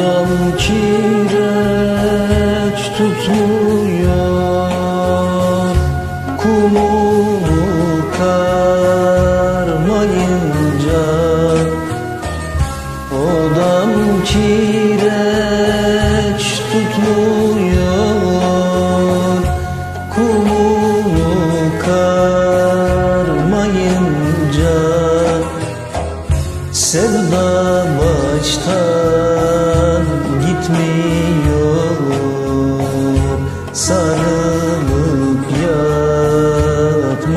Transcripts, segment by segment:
Odam kireç tutmuyor Kumumu karmayınca. Odam kireç tutmuyor Kumumu karmayınca. Sevdam açtan gitmiyor Sarılıp yatmayınca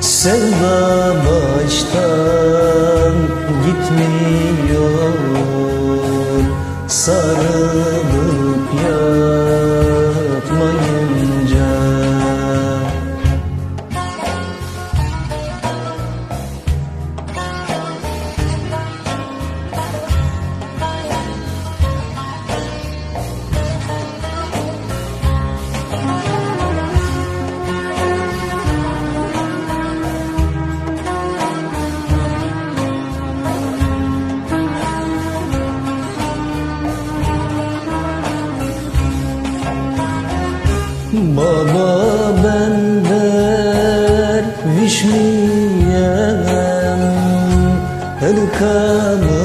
Sevdam açtan gitmiyor Sarılıp Baba ben derviş miyem Hırkamı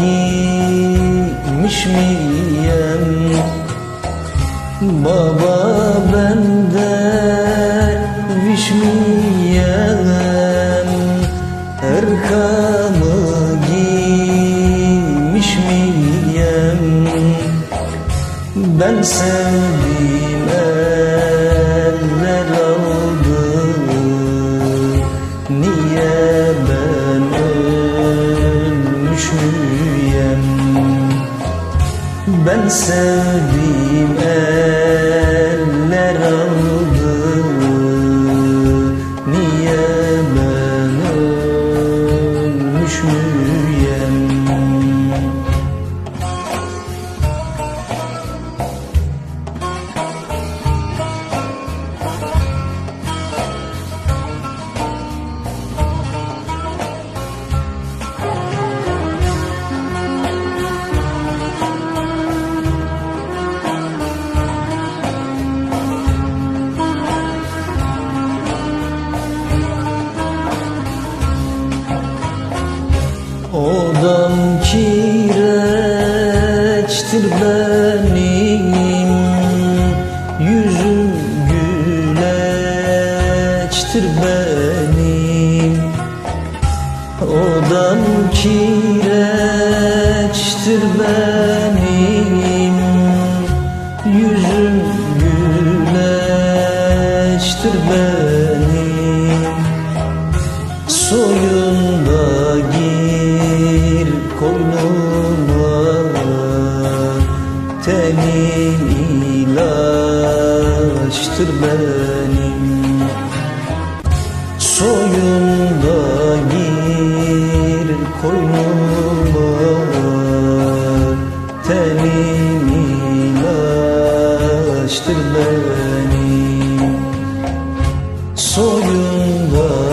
giymiş miyem? Baba ben derviş miyem Hırkamı giymiş miyem? Ben sevdiğim Ben sevdiğim eller aldı Niye ben ölmüş müyem kireçtir benim Yüzüm güleçtir benim Odam kireçtir benim Yüzüm güleçtir benim Soyunda gir koynuma ilaçtır benim. Soyunda gir koynuma Tenin ilaçtır benim Soyunda